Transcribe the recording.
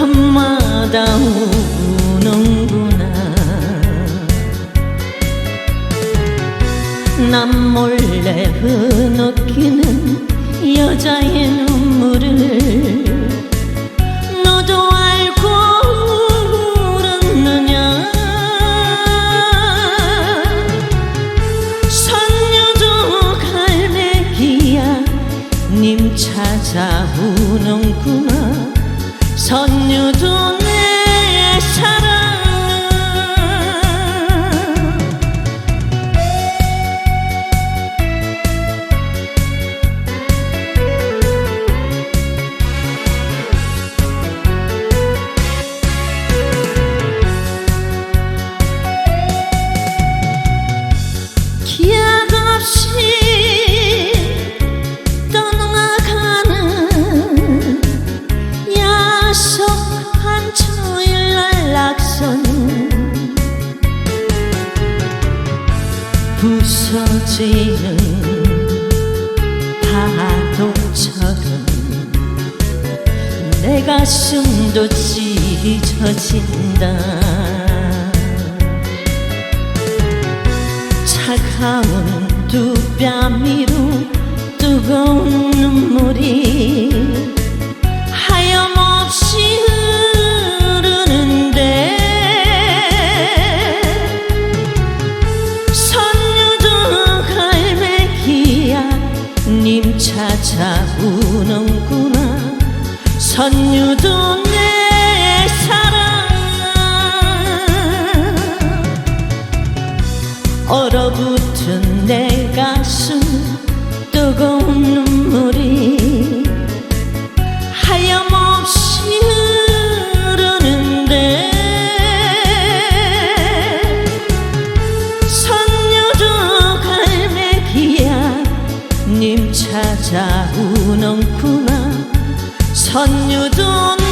밤마다 우는구나. 남 몰래 흐느끼는 여자의 눈물을 너도 알고 울었느냐. 선녀도 갈매기야 님 찾아오는구나. 선 녀도 내 사랑. 기약 없이 떠나가는 야속 부서지는 파도처럼 내 가슴도 찢어진다. 차가운 두 뺨 위로 뜨거운 차우는구나. 선유도 내 사랑아 얼어붙은 내 가슴 뜨거운 눈 자우농쿠나 선유동